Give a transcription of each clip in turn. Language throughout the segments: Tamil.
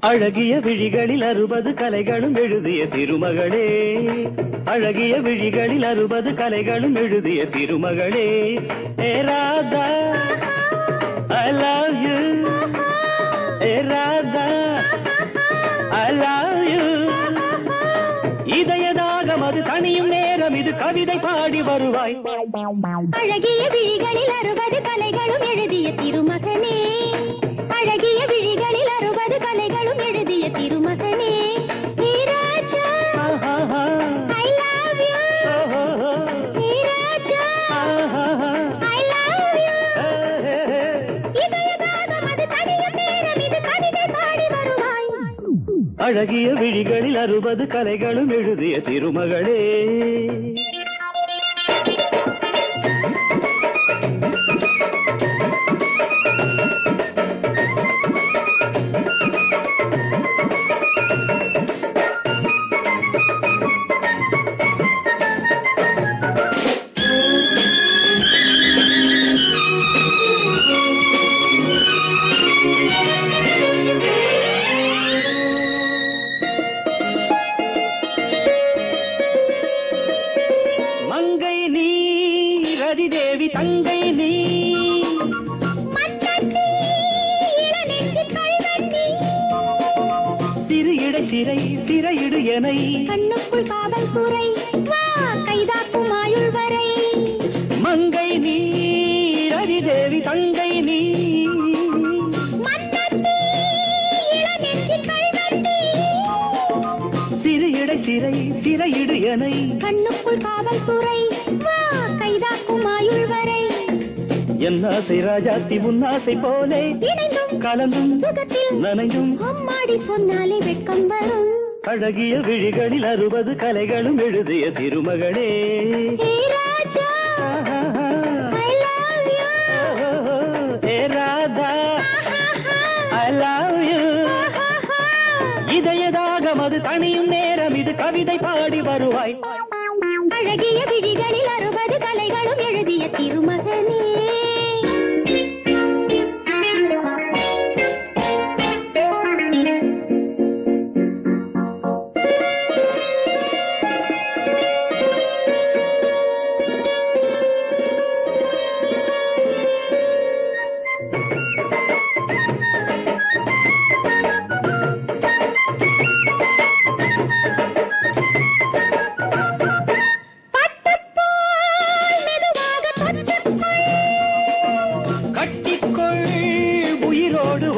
அழகிய விழிகளில் அறுபது கலைகளும் எழுதிய திருமகளே. அழகிய விழிகளில் அறுபது கலைகளும் எழுதிய திருமகளே. ஏ ராதா ஐ லவ் யூ ஏ ராதா ஐ லவ் யூ இதயதாகம் அது தனியும் நேரம் இது கவிதை பாடி வருவாய். அழகிய விழிகளில் அறுபது அழகிய விழிகளில் அறுபது கலைகளும் எழுதிய திருமகளே. ரதிதேவி தங்கை நீ. கல்வெட்டி சிறு சிறையிடு எனை. கண்ணுக்குள் காவல்துறை வா கைதாக்கும் ஆயுள் வரை மங்கை நீ ரதிதேவி தங்கை நீ. சிறையிடு எனை. கண்ணுக்குள் காவல்துறை வா ஆயுள் வரை. என் ஆசை ராஜாத்தி உன்னாசை போலே. இணைந்தும் கலந்தும் சுகத்தில் நனைந்தும் அம்மாடி சொன்னாலே வெட்கம் வரும். அழகிய விழிகளில் அறுபது கலைகளும் எழுதிய திருமகளே. இதயதாகம் அது தனியும் நேரம் இது கவிதை பாடி வருவாய். அழகிய விழிகளில்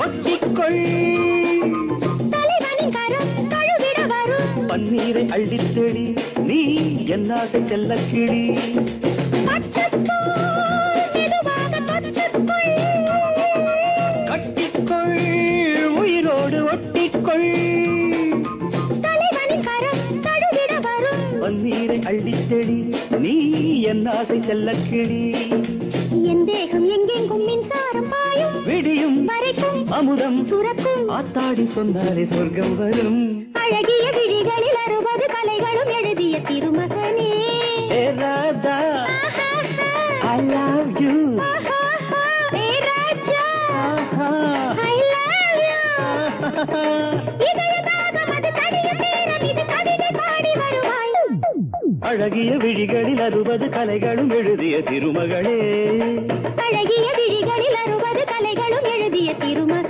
ஒட்டிக்கொள் தலைவனின் கரம் தழுவிட வரும். பன்னீரை அள்ளித் தெளி நீ என்னாசை செல்ல கிளி. கட்டிக்கொள் உயிரோடு ஒட்டிக்கொள் தலைவனின் கரம் வரும். பன்னீரை தெளி நீ என்னாசை செல்ல கிளி என் தேகம் எங்கெங்கும் மின்சாரம் பாயும். விடியும் வரைக்கும் அமுதம் சுரக்கும். ஆத்தாடி சொன்னாரே சொர்க்கம் வரும். அழகிய விழிகளில் அறுபது கலைகளும் எழுதிய திருமகனே. ராதா ஐ லவ் யூ ஏ ராஜா I love you. அழகிய விழிகளில் அறுபது கலைகளும் எழுதிய திருமகளே. அழகிய விழிகளில் அறுபது கலைகளும் எழுதிய திருமகள்